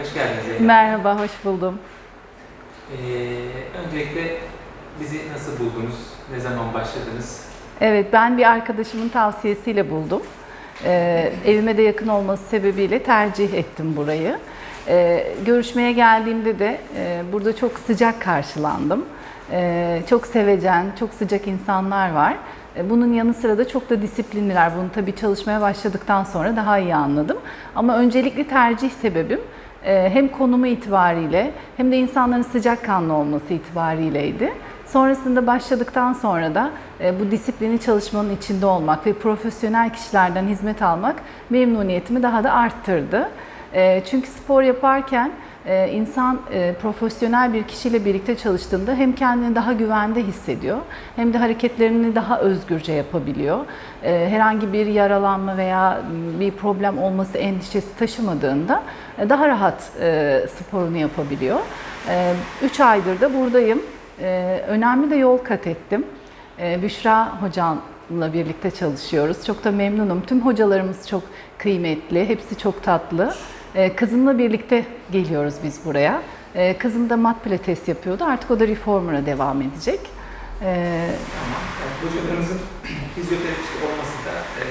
Hoş geldiniz Zeynep. Merhaba, hoş buldum. Ee, öncelikle bizi nasıl buldunuz? Ne zaman başladınız? Evet, ben bir arkadaşımın tavsiyesiyle buldum. Ee, evime de yakın olması sebebiyle tercih ettim burayı. Ee, görüşmeye geldiğimde de e, burada çok sıcak karşılandım. Ee, çok sevecen, çok sıcak insanlar var. Ee, Bunun yanı sıra da çok da disiplinliler. Bunu tabii çalışmaya başladıktan sonra daha iyi anladım. Ama öncelikli tercih sebebim hem konumu itibariyle hem de insanların sıcakkanlı olması itibariyleydi. Sonrasında başladıktan sonra da e, bu disiplini çalışmanın içinde olmak ve profesyonel kişilerden hizmet almak memnuniyetimi daha da arttırdı. E, Çünkü spor yaparken insan e, profesyonel bir kişiyle birlikte çalıştığında hem kendini daha güvende hissediyor hem de hareketlerini daha özgürce yapabiliyor. E, Herhangi bir yaralanma veya bir problem olması endişesi taşımadığında e, daha rahat e, sporunu yapabiliyor. 3 aydır da buradayım. Önemli de yol kat ettim. Büşra hocamla birlikte çalışıyoruz. Çok da memnunum. Tüm hocalarımız çok kıymetli, hepsi çok tatlı. E, Kızımla birlikte geliyoruz biz buraya. E, Kızım da mat pilates yapıyordu. Artık o da reformer'a devam edecek. E, hocalarınızın fizyoterapist olması da e,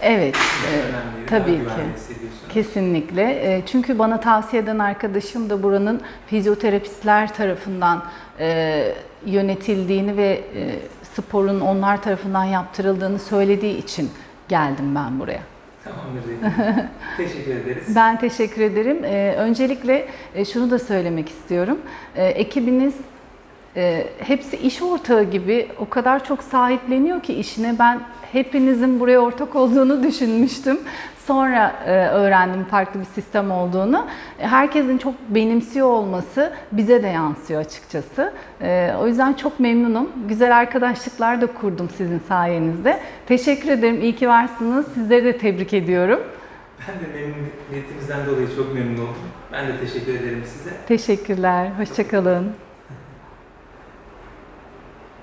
Evet, e, önemli. tabii ki. Kesinlikle. E, Çünkü bana tavsiye eden arkadaşım da buranın fizyoterapistler tarafından e, yönetildiğini ve e, sporun onlar tarafından yaptırıldığını söylediği için geldim ben buraya. Tamamdır. Teşekkür ederiz. Ben teşekkür ederim. E, Öncelikle e, şunu da söylemek istiyorum. E, Ekibiniz e, hepsi iş ortağı gibi o kadar çok sahipleniyor ki işine ben hepinizin buraya ortak olduğunu düşünmüştüm. Sonra e, öğrendim farklı bir sistem olduğunu. Herkesin çok benimsiyor olması bize de yansıyor açıkçası. E, O yüzden çok memnunum. Güzel arkadaşlıklar da kurdum sizin sayenizde. Teşekkür ederim. İyi ki varsınız. Sizleri de tebrik ediyorum. Ben de memnuniyetinizden dolayı çok memnun oldum. Ben de teşekkür ederim size. Teşekkürler. Hoşçakalın.